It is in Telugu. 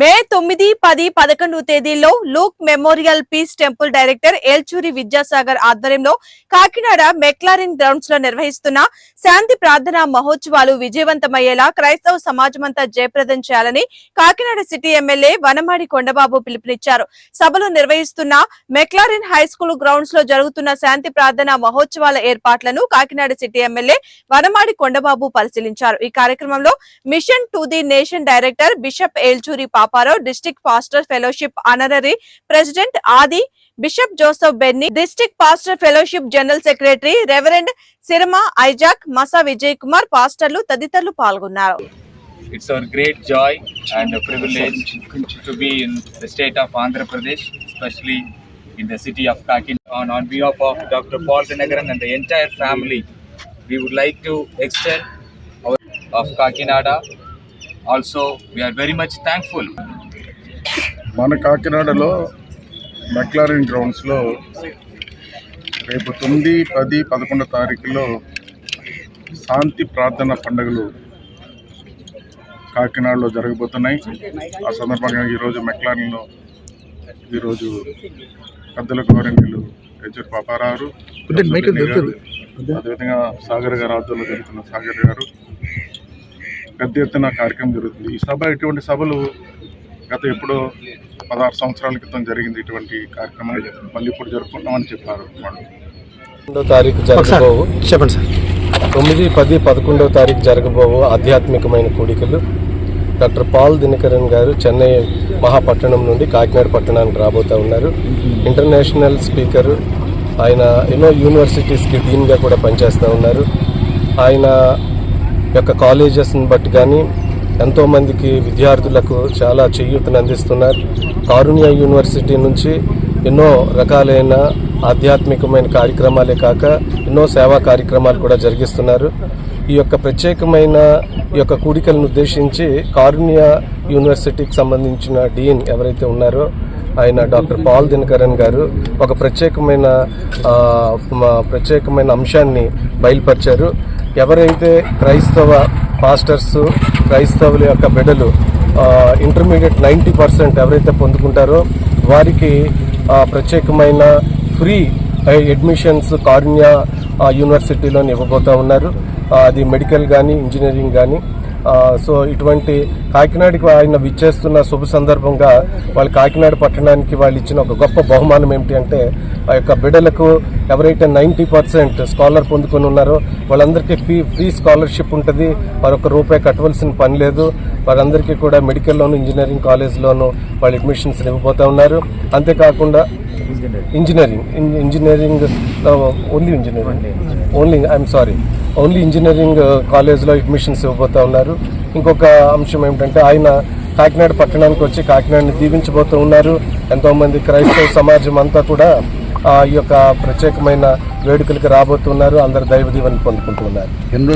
మే తొమ్మిది పది పదకొండు తేదీల్లో Luke memorial peace temple director Elchuri Vidyasagar ఆధ్వర్యంలో కాకినాడ మెక్లారిన్ గ్రౌండ్స్లో నిర్వహిస్తున్న శాంతి ప్రార్థనా మహోత్సవాలు విజయవంతమయ్యేలా క్రైస్తవ సమాజమంతా జయప్రదం చేయాలని కాకినాడ సిటీ ఎమ్మెల్యే వనమాడి కొండబాబు పిలుపునిచ్చారు. సభలు నిర్వహిస్తున్న మెక్లారిన్ హై స్కూల్ గ్రౌండ్స్లో జరుగుతున్న శాంతి ప్రార్థనా మహోత్సవాల ఏర్పాట్లను కాకినాడ సిటీ ఎమ్మెల్యే వనమాడి కొండబాబు పరిశీలించారు. ఈ కార్యక్రమంలో mission to the nation director bishop Elchuri Papa Paparao district pastor fellowship honorary president Adi bishop Joseph Benny district pastor fellowship general secretary reverend Sirama Isaac Masa Vijay Kumar పాస్టర్లు తదితరులు పాల్గొన్నారు it's our great joy and privilege to be in the state of Andhra Pradesh especially in the city of Kakinada on on behalf of doctor Paul Dhinakaran and entire family we would like to extend of Kakinada we are very much thankful. మన కాకినాడలో మెక్లారిన్ గ్రౌండ్స్లో రేపు తొమ్మిది పది పదకొండో తారీఖులో శాంతి ప్రార్థన పండుగలు కాకినాడలో జరగబోతున్నాయి. ఆ సందర్భంగా ఈరోజు మెక్లారిన్లో ఈరోజు పెద్దల గౌరవనీయులు హెచ్ఆర్ పాపారావు అదేవిధంగా సాగర్ గారు ఆధ్వర్యంలో జరుగుతున్న సాగర్ గారు పెద్ద ఎత్తున కార్యక్రమం జరుగుతుంది. ఈ సభ ఇటువంటి సభలు గత ఎప్పుడో పదహారు సంవత్సరాల క్రితం జరిగింది ఇటువంటి కార్యక్రమం. మళ్ళీ ఇప్పుడు జరుపుకుంటామని చెప్పారు పదకొండవ తారీఖు జరగబోవు. చెప్పండి సార్. తొమ్మిది పది పదకొండవ తారీఖు జరగబోవు ఆధ్యాత్మికమైన కూడికలు. డాక్టర్ పాల్ దినకరన్ గారు చెన్నై మహాపట్టణం నుండి కాకినాడ పట్టణానికి రాబోతూ ఉన్నారు. ఇంటర్నేషనల్ స్పీకర్ ఆయన ఎన్నో యూనివర్సిటీస్కి డీన్గా కూడా పనిచేస్తూ ఉన్నారు. ఆయన యొక్క కాలేజెస్ని బట్టి కానీ ఎంతోమందికి విద్యార్థులకు చాలా చేయూతను అందిస్తున్నారు. కారుణ్య యూనివర్సిటీ నుంచి ఎన్నో రకాలైన ఆధ్యాత్మికమైన కార్యక్రమాలే కాక ఎన్నో సేవా కార్యక్రమాలు కూడా జరిగిస్తున్నారు. ఈ యొక్క ప్రత్యేకమైన ఈ యొక్క కూడికలను ఉద్దేశించి కారుణ్య యూనివర్సిటీకి సంబంధించిన డీన్ ఎవరైతే ఉన్నారో ఆయన డాక్టర్ పాల్ దినకరన్ గారు ఒక ప్రత్యేకమైన ప్రత్యేకమైన అంశాన్ని బయలుపరిచారు. ఎవరైతే క్రైస్తవ పాస్టర్స్ క్రైస్తవుల యొక్క బిడ్డలు ఇంటర్మీడియట్ నైంటీ పర్సెంట్ ఎవరైతే పొందుకుంటారో వారికి ప్రత్యేకమైన ఫ్రీ అడ్మిషన్స్ కారుణ్య యూనివర్సిటీలోని ఇవ్వబోతూ ఉన్నారు. అది మెడికల్ కానీ ఇంజనీరింగ్ కానీ సో ఇటువంటి కాకినాడకి ఆయన విచ్చేస్తున్న శుభ సందర్భంగా వాళ్ళు కాకినాడ పట్టణానికి వాళ్ళు ఇచ్చిన ఒక గొప్ప బహుమానం ఏమిటి అంటే ఆ యొక్క బిడ్డలకు ఎవరైతే నైంటీ పర్సెంట్ స్కాలర్ పొందుకొని ఉన్నారో వాళ్ళందరికీ ఫీ ఫ్రీ స్కాలర్షిప్ ఉంటుంది. మరొక రూపాయి కట్టవలసిన పని లేదు. వారందరికీ కూడా మెడికల్లోను ఇంజనీరింగ్ కాలేజ్లోను వాళ్ళు అడ్మిషన్స్ ఇవ్వబోతూ ఉన్నారు. అంతేకాకుండా engineering engineering only engineering only I'm sorry only engineering కాలేజ్లో అడ్మిషన్స్ ఇవ్వబోతా ఉన్నారు. ఇంకొక అంశం ఏమిటంటే ఆయన కాకినాడ పట్టణానికి వచ్చి కాకినాడని దీవించబోతూ ఉన్నారు. ఎంతోమంది క్రైస్తవ సమాజం అంతా కూడా ఆ ఈ యొక్క ప్రత్యేకమైన వేడుకలకు రాబోతున్నారు. అందరు దైవ దీవెనలు పొందుకుంటున్నారు